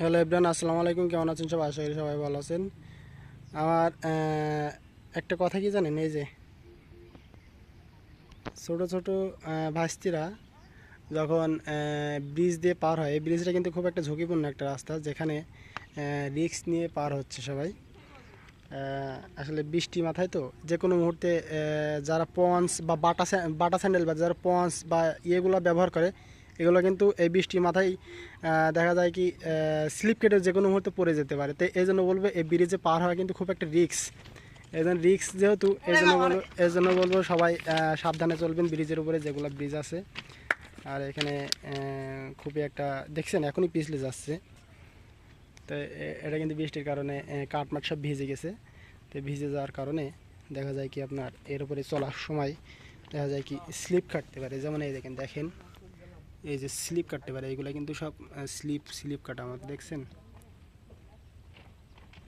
Hello Ibran আসসালামু আলাইকুম। কেমন আছেন সবাই? আশা করি সবাই ভালো আছেন। আমার একটা কথা কি জানেন? এই যে ছোট ছোট ভাস্তিরা যখন ব্রিজ দিয়ে পার হয়, এই ব্রিজটা কিন্তু খুব একটা ঝুঁকিপূর্ণ একটা রাস্তা, যেখানে রিস্ক নিয়ে পার হচ্ছে সবাই। আসলে বৃষ্টি মাথায় তো যে কোনো মুহূর্তে যারা পন্স বা বাটা বাটা স্যান্ডেল বা যারা পন্স বা ইয়েগুলো ব্যবহার করে এগুলো কিন্তু এই বৃষ্টি মাথায় দেখা যায় কি স্লিপ কেটে যে কোনো মুহূর্তে পড়ে যেতে পারে। তো এই জন্য বলব এই ব্রিজে পার হওয়া কিন্তু খুব একটা রিস্ক এই জন্য রিস্ক যেহেতু, এই জন্য বলব, এই জন্য বলব সবাই সাবধানে চলবেন ব্রিজের উপরে যেগুলো ব্রিজ আছে। আর এখানে খুবই একটা, দেখছেন এখনই পিছলে যাচ্ছে। তো এটা কিন্তু বৃষ্টির কারণে কাঠমাট সব ভিজে গেছে। তো ভিজে যাওয়ার কারণে দেখা যায় কি আপনার এর উপরে চলার সময় দেখা যায় কি স্লিপ কাটতে পারে। যেমন এই দেখেন দেখেন। এই যে স্লিপ কাটতে পারে এগুলো কিন্তু সব স্লিপ স্লিপ কাটা আমাদের দেখছেন?